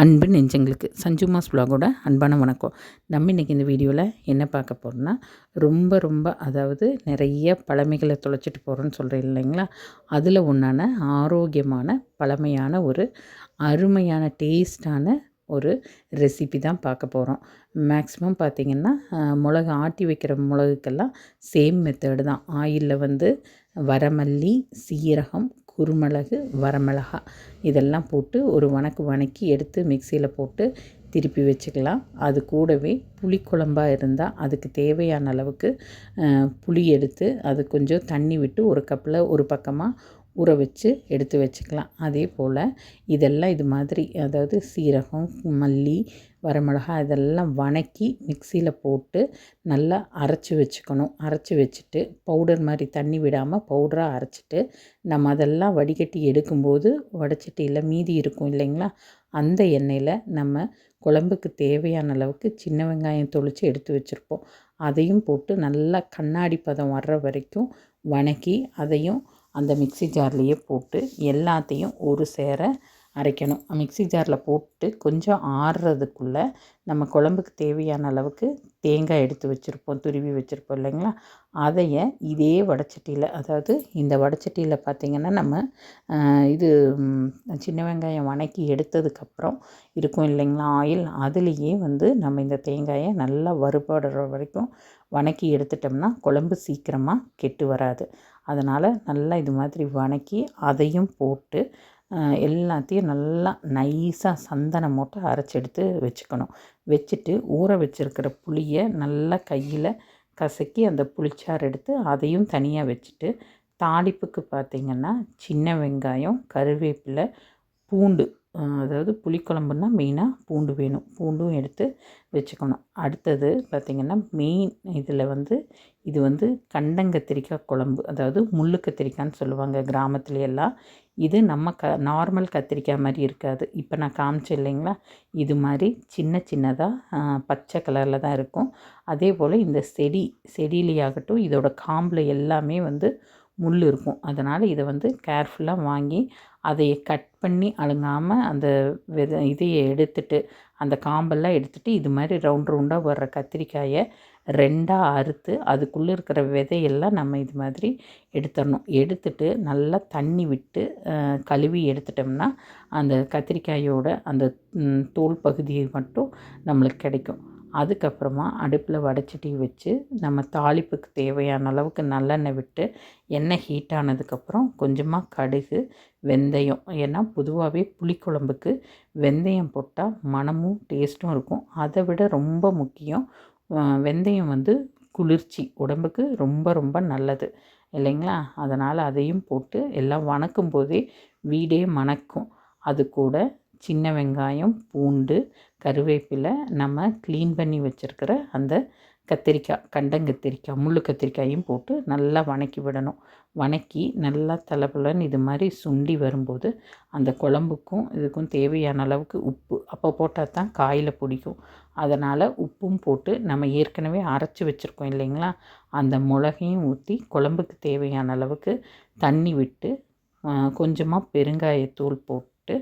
அன்பு நெஞ்சங்களுக்கு சஞ்சுமாஸ் ப்ளாகோட அன்பான வணக்கம். நம்ம இன்றைக்கி இந்த வீடியோவில் என்ன பார்க்க போகிறோம்னா ரொம்ப ரொம்ப அதாவது நிறைய பழமைகளை தொலைச்சிட்டு போகிறோன்னு சொல்கிறேன் இல்லைங்களா? அதில் ஒன்றான ஆரோக்கியமான பழமையான ஒரு அருமையான டேஸ்டான ஒரு ரெசிபி தான் பார்க்க போகிறோம் மேக்ஸிமம் பார்த்திங்கன்னா மிளகு ஆட்டி வைக்கிற மிளகுக்கெல்லாம் சேம் மெத்தடு தான். ஆயிலில் வந்து வரமல்லி சீரகம் குருமிளகு வரமிளகா இதெல்லாம் போட்டு ஒரு வணக்கு வணக்கி எடுத்து மிக்சியில் போட்டு திருப்பி வச்சுக்கலாம். அது கூடவே புளிக்குழம்பாக இருந்தால் அதுக்கு தேவையான அளவுக்கு புளி எடுத்து அது கொஞ்சம் தண்ணி விட்டு ஒரு கப்பில் ஒரு பக்கமாக ஊற வச்சு எடுத்து வச்சுக்கலாம். அதே போல் இதெல்லாம் இது மாதிரி அதாவது சீரகம் மல்லி வரமிளகா இதெல்லாம் வணக்கி மிக்சியில் போட்டு நல்லா அரைச்சி வச்சுக்கணும். அரைச்சி வச்சுட்டு பவுடர் மாதிரி தண்ணி விடாமல் பவுடராக அரைச்சிட்டு நம்ம அதெல்லாம் வடிகட்டி எடுக்கும்போது இல்லை மீதி இருக்கும் இல்லைங்களா? அந்த எண்ணெயில் நம்ம குழம்புக்கு தேவையான அளவுக்கு சின்ன வெங்காயம் தொளித்து எடுத்து வச்சுருப்போம். அதையும் போட்டு நல்லா கண்ணாடி பதம் வர்ற வரைக்கும் வணக்கி அதையும் அந்த மிக்ஸி ஜார்லேயே போட்டு எல்லாத்தையும் ஒரு சேர அரைக்கணும். மிக்ஸி ஜாரில் போட்டு கொஞ்சம் ஆறுறதுக்குள்ளே நம்ம குழம்புக்கு தேவையான அளவுக்கு தேங்காய் எடுத்து வச்சுருப்போம் துருவி வச்சுருப்போம் இல்லைங்களா? அதைய இதே வடச்சட்டியில் அதாவது இந்த வடச்சட்டியில் பார்த்திங்கன்னா நம்ம இது சின்ன வெங்காயம் வணக்கி எடுத்ததுக்கப்புறம் இருக்கும் இல்லைங்களா? ஆயில் அதுலேயே வந்து நம்ம இந்த தேங்காயை நல்லா வறுபடுற வரைக்கும் வணக்கி எடுத்துட்டோம்னா குழம்பு சீக்கிரமாக கெட்டு வராது. அதனால் நல்லா இது மாதிரி வணக்கி அதையும் போட்டு எல்லாத்தையும் நல்லா நைஸாக சந்தனம் போட்டு அரைச்சி எடுத்து வச்சுக்கணும். வச்சுட்டு ஊற வச்சிருக்கிற புளியை நல்லா கையில் கசக்கி அந்த புளிச்சாறு எடுத்து அதையும் தனியாக வச்சுட்டு தாளிப்புக்கு பார்த்திங்கன்னா சின்ன வெங்காயம் கருவேப்பிலை பூண்டு அதாவது புளிக்குழம்புன்னா மெயினாக பூண்டு வேணும். பூண்டும் எடுத்து வச்சுக்கணும். அடுத்தது பார்த்திங்கன்னா மெயின் இதில் வந்து இது வந்து கண்டங்கத்திரிக்காய் குழம்பு. அதாவது முள்ளு கத்திரிக்காய்ன்னு சொல்லுவாங்க கிராமத்துல எல்லாம். இது நம்ம க நார்மல் கத்திரிக்காய் மாதிரி இருக்காது. இப்போ நான் காமிச்சேன் இல்லைங்களா? இது மாதிரி சின்ன சின்னதாக பச்சை கலரில் தான் இருக்கும். அதே போல் இந்த செடி செடியிலேயாகட்டும் இதோட காம்பில் எல்லாமே வந்து முள் இருக்கும். அதனால் இதை வந்து கேர்ஃபுல்லாக வாங்கி அதை கட் பண்ணி அழுங்காமல் அந்த வித இதையை எடுத்துட்டு அந்த காம்பெல்லாம் எடுத்துட்டு இது மாதிரி ரவுண்ட் ரவுண்டாக வர்ற கத்திரிக்காயை ரெண்டாக அறுத்து அதுக்குள்ளே இருக்கிற விதையெல்லாம் நம்ம இது மாதிரி எடுத்துடணும். எடுத்துட்டு நல்லா தண்ணி விட்டு கழுவி எடுத்துட்டோம்னா அந்த கத்திரிக்காயோட அந்த தோல் பகுதியை மட்டும் நம்மளுக்கு கிடைக்கும். அதுக்கப்புறமா அடுப்பில் வடைச்சட்டி வச்சு நம்ம தாளிப்புக்கு தேவையான அளவுக்கு நல்லெண்ணெய் விட்டு எண்ணெய் ஹீட் ஆனதுக்கப்புறம் கொஞ்சமாக கடுகு வெந்தயம். ஏன்னா பொதுவாகவே புளிக்குழம்புக்கு வெந்தயம் போட்டால் மணமும் டேஸ்ட்டும் இருக்கும். அதை விட ரொம்ப முக்கியம் வெந்தயம் வந்து குளிர்ச்சி. உடம்புக்கு ரொம்ப ரொம்ப நல்லது. இல்லைங்களா? அதனால் அதையும் போட்டு எல்லாம் வணக்கும் போதே வீடே மணக்கும். அது கூட சின்ன வெங்காயம் பூண்டு கருவேப்பிலை நம்ம க்ளீன் பண்ணி வச்சுருக்கிற அந்த கத்திரிக்காய் கண்டங்கத்திரிக்காய் முள்ளு கத்திரிக்காயும் போட்டு நல்லா வணக்கி விடணும். வணக்கி நல்லா தலைப்புலன்னு இது மாதிரி சுண்டி வரும்போது அந்த குழம்புக்கும் இதுக்கும் தேவையான அளவுக்கு உப்பு. அப்போ போட்டால் தான் காயில் பிடிக்கும். அதனால் உப்பும் போட்டு நம்ம ஏற்கனவே அரைச்சி வச்சுருக்கோம் இல்லைங்களா? அந்த மிளகையும் ஊற்றி குழம்புக்கு தேவையான அளவுக்கு தண்ணி விட்டு கொஞ்சமாக பெருங்காயத்தூள் போட்டு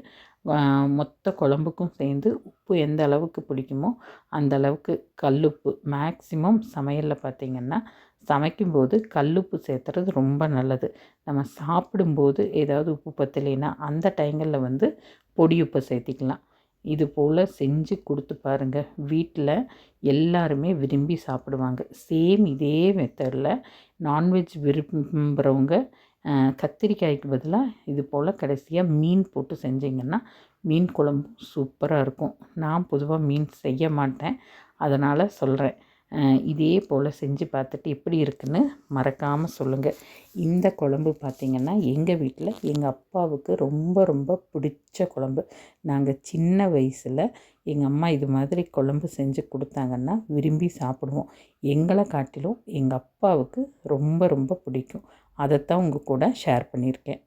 மொத்த குழம்புக்கும் சேர்ந்து உப்பு எந்த அளவுக்கு பிடிக்குமோ அந்த அளவுக்கு கல்லுப்பு. மேக்ஸிமம் சமையலில் பார்த்திங்கன்னா சமைக்கும்போது கல்லுப்பு சேர்த்துறது ரொம்ப நல்லது. நம்ம சாப்பிடும்போது ஏதாவது உப்பு பத்தலைன்னா அந்த டைங்களில் வந்து பொடி உப்பை சேர்த்திக்கலாம். இது போல் செஞ்சு கொடுத்து பாருங்கள் வீட்டில் எல்லாருமே விரும்பி சாப்பிடுவாங்க. சேம் இதே மெத்தடில் நான்வெஜ் விரும்புகிறவங்க கத்திரிக்காய்க்கு பதிலாக இது போல் கடைசியாக மீன் போட்டு செஞ்சிங்கன்னா மீன் குழம்பு சூப்பராக இருக்கும். நான் பொதுவாக மீன் செய்ய மாட்டேன். அதனால் சொல்கிறேன் இதே போல் செஞ்சு பார்த்துட்டு எப்படி இருக்குன்னு மறக்காமல் சொல்லுங்கள் இந்த குழம்பு பார்த்திங்கன்னா எங்கள் வீட்டில் எங்கள் அப்பாவுக்கு ரொம்ப ரொம்ப பிடிச்ச குழம்பு. நாங்கள் சின்ன வயசில் எங்கள் அம்மா இது மாதிரி குழம்பு செஞ்சு கொடுத்தாங்கன்னா விரும்பி சாப்பிடுவோம். எங்களை காட்டிலும் எங்கள் அப்பாவுக்கு ரொம்ப ரொம்ப பிடிக்கும். அதைத்தான் உங்கள் கூட ஷேர் பண்ணியிருக்கேன்.